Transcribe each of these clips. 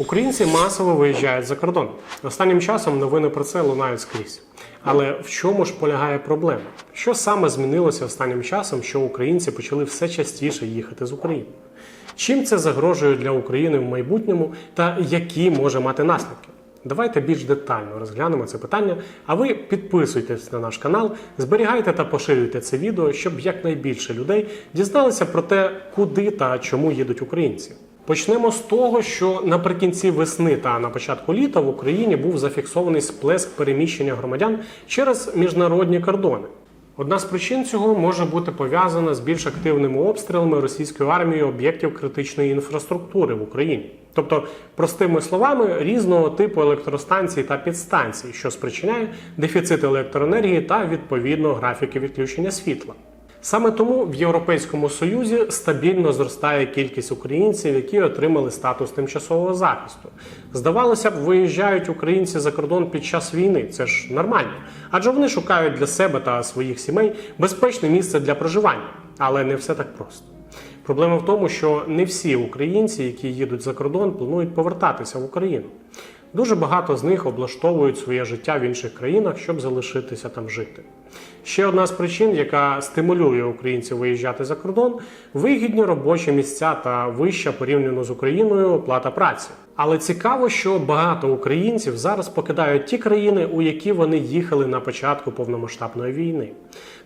Українці масово виїжджають за кордон. Останнім часом новини про це лунають скрізь. Але в чому ж полягає проблема? Що саме змінилося останнім часом, що українці почали все частіше їхати з України? Чим це загрожує для України в майбутньому та які може мати наслідки? Давайте більш детально розглянемо це питання. А ви підписуйтесь на наш канал, зберігайте та поширюйте це відео, щоб якнайбільше людей дізналися про те, куди та чому їдуть українці. Почнемо з того, що наприкінці весни та на початку літа в Україні був зафіксований сплеск переміщення громадян через міжнародні кордони. Одна з причин цього може бути пов'язана з більш активними обстрілами російської армії об'єктів критичної інфраструктури в Україні, тобто, простими словами, різного типу електростанцій та підстанцій, що спричиняє дефіцит електроенергії та відповідно графіки відключення світла. Саме тому в Європейському Союзі стабільно зростає кількість українців, які отримали статус тимчасового захисту. Здавалося б, виїжджають українці за кордон під час війни. Це ж нормально, адже вони шукають для себе та своїх сімей безпечне місце для проживання, але не все так просто. Проблема в тому, що не всі українці, які їдуть за кордон, планують повертатися в Україну. Дуже багато з них облаштовують своє життя в інших країнах, щоб залишитися там жити. Ще одна з причин, яка стимулює українців виїжджати за кордон, вигідні робочі місця та вища порівняно з Україною оплата праці. Але цікаво, що багато українців зараз покидають ті країни, у які вони їхали на початку повномасштабної війни.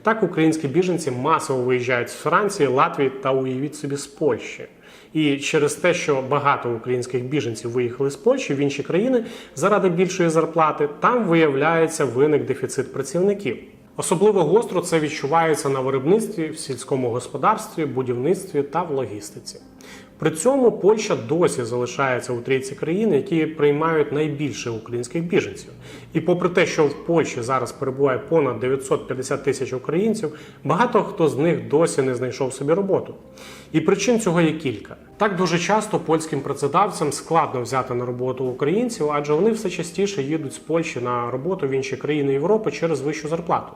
Так, українські біженці масово виїжджають з Франції, Латвії та уявіть собі з Польщі. І через те, що багато українських біженців виїхали з Польщі в інші країни заради більшої зарплати, там виявляється виник дефіцит працівників. Особливо гостро це відчувається на виробництві, в сільському господарстві, будівництві та в логістиці. При цьому Польща досі залишається у трійці країн, які приймають найбільше українських біженців. І попри те, що в Польщі зараз перебуває понад 950 тисяч українців, багато хто з них досі не знайшов собі роботу. І причин цього є кілька. Так дуже часто польським працедавцям складно взяти на роботу українців, адже вони все частіше їдуть з Польщі на роботу в інші країни Європи через вищу зарплату.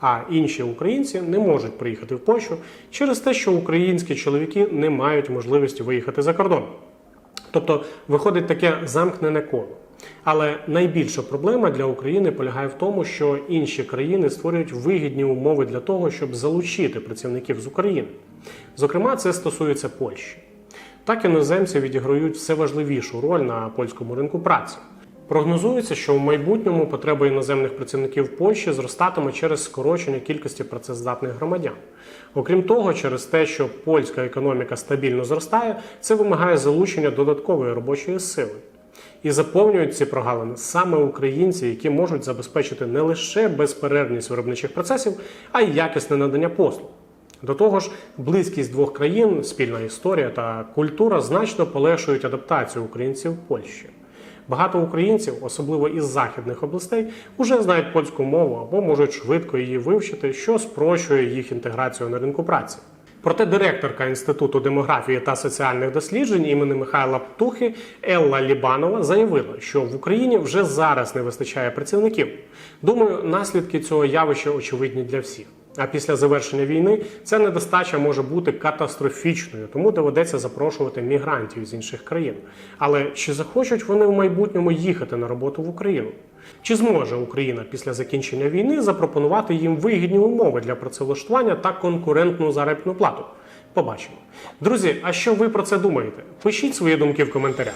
А інші українці не можуть приїхати в Польщу через те, що українські чоловіки не мають можливості виїхати за кордон. Тобто виходить таке замкнене коло. Але найбільша проблема для України полягає в тому, що інші країни створюють вигідні умови для того, щоб залучити працівників з України. Зокрема, це стосується Польщі. Так іноземці відіграють все важливішу роль на польському ринку праці. Прогнозується, що в майбутньому потреба іноземних працівників Польщі зростатиме через скорочення кількості працездатних громадян. Окрім того, через те, що польська економіка стабільно зростає, це вимагає залучення додаткової робочої сили. І заповнюють ці прогалини саме українці, які можуть забезпечити не лише безперервність виробничих процесів, а й якісне надання послуг. До того ж, близькість двох країн, спільна історія та культура значно полегшують адаптацію українців в Польщі. Багато українців, особливо із західних областей, уже знають польську мову або можуть швидко її вивчити, що спрощує їх інтеграцію на ринку праці. Проте директорка Інституту демографії та соціальних досліджень імені Михайла Птухи Елла Лібанова заявила, що в Україні вже зараз не вистачає працівників. Думаю, наслідки цього явища очевидні для всіх. А після завершення війни ця недостача може бути катастрофічною, тому доведеться запрошувати мігрантів з інших країн. Але чи захочуть вони в майбутньому їхати на роботу в Україну? Чи зможе Україна після закінчення війни запропонувати їм вигідні умови для працевлаштування та конкурентну заробітну плату? Побачимо. Друзі, а що ви про це думаєте? Пишіть свої думки в коментарях.